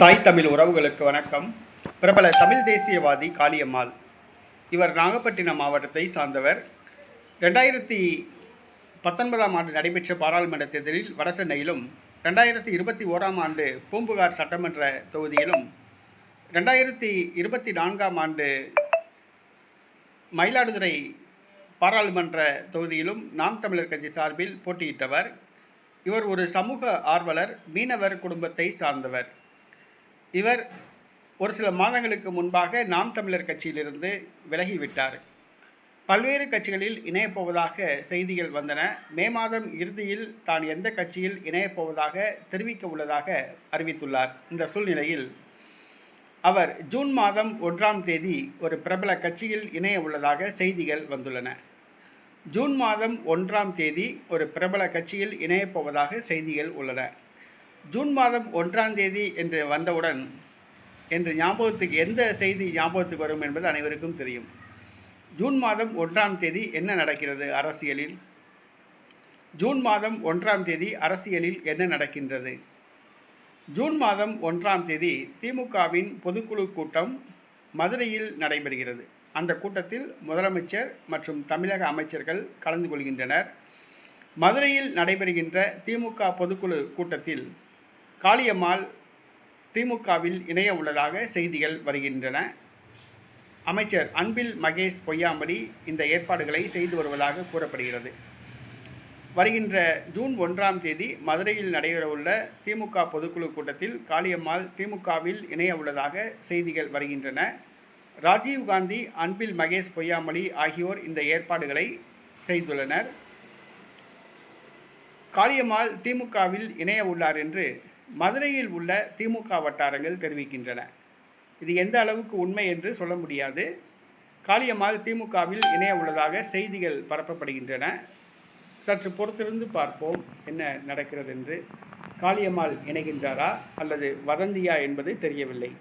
தாய் தமிழ் உறவுகளுக்கு வணக்கம். பிரபல தமிழ் தேசியவாதி காளியம்மாள். இவர் நாகப்பட்டினம் மாவட்டத்தை சார்ந்தவர். ரெண்டாயிரத்தி பத்தொன்பதாம் ஆண்டு நடைபெற்ற பாராளுமன்ற தேர்தலில் வடசென்னையிலும் ரெண்டாயிரத்தி இருபத்தி ஓராம் ஆண்டு பூம்புகார் சட்டமன்ற தொகுதியிலும் ரெண்டாயிரத்தி இருபத்தி நான்காம் ஆண்டு மயிலாடுதுறை பாராளுமன்ற தொகுதியிலும் நாம் தமிழர் கட்சி சார்பில் போட்டியிட்டவர். இவர் ஒரு சமூக ஆர்வலர் மீனவர் குடும்பத்தை சார்ந்தவர். இவர் ஒரு சில மாதங்களுக்கு முன்பாக நாம் தமிழர் கட்சியிலிருந்து விலகிவிட்டார். பல்வேறு கட்சிகளில் இணையப்போவதாக செய்திகள் வந்தன. மே மாதம் இறுதியில் தான் எந்த கட்சியில் இணையப்போவதாக தெரிவிக்க உள்ளதாக அறிவித்துள்ளார். இந்த சூழ்நிலையில் அவர் ஜூன் மாதம் ஒன்றாம் தேதி ஒரு பிரபல கட்சியில் இணைய உள்ளதாக செய்திகள் வந்துள்ளன. ஜூன் மாதம் ஒன்றாம் தேதி ஒரு பிரபல கட்சியில் இணையப் போவதாக செய்திகள் உள்ளன. ஜூன் மாதம் ஒன்றாம் தேதி என்று வந்தவுடன் என்று ஞாபகத்துக்கு எந்த செய்தி ஞாபகத்துக்கு வரும் என்பது அனைவருக்கும் தெரியும். ஜூன் மாதம் ஒன்றாம் தேதி என்ன நடக்கிறது அரசியலில்? ஜூன் மாதம் ஒன்றாம் தேதி அரசியலில் என்ன நடக்கின்றது? ஜூன் மாதம் ஒன்றாம் தேதி திமுகவின் பொதுக்குழு கூட்டம் மதுரையில் நடைபெறுகிறது. அந்த கூட்டத்தில் முதலமைச்சர் மற்றும் தமிழக அமைச்சர்கள் கலந்து கொள்கின்றனர். மதுரையில் நடைபெறுகின்ற திமுக பொதுக்குழு கூட்டத்தில் காளியம்மாள் திமுகவில் இணைய உள்ளதாக செய்திகள் வருகின்றன. அமைச்சர் அன்பில் மகேஷ் பொய்யாமொழி இந்த ஏற்பாடுகளை செய்து வருவதாக கூறப்படுகிறது. வருகின்ற ஜூன் ஒன்றாம் தேதி மதுரையில் நடைபெறவுள்ள திமுக பொதுக்குழு கூட்டத்தில் காளியம்மாள் திமுகவில் இணைய உள்ளதாக செய்திகள் வருகின்றன. ராஜீவ்காந்தி அன்பில் மகேஷ் பொய்யாமொழி ஆகியோர் இந்த ஏற்பாடுகளை செய்துள்ளனர். காளியம்மாள் திமுகவில் இணைய உள்ளார் என்று மதுரையில் உள்ள திமுக வட்டாரங்கள் தெரிவிக்கின்றன. இது எந்த அளவுக்கு உண்மை என்று சொல்ல முடியாது. காளியம்மாள் திமுகவில் இணைய உள்ளதாக செய்திகள் பரப்பப்படுகின்றன. சற்று பொறுத்திருந்து பார்ப்போம் என்ன நடக்கிறது என்று காளியம்மாள் இணைகின்றாரா அல்லது வதந்தியா என்பது தெரியவில்லை.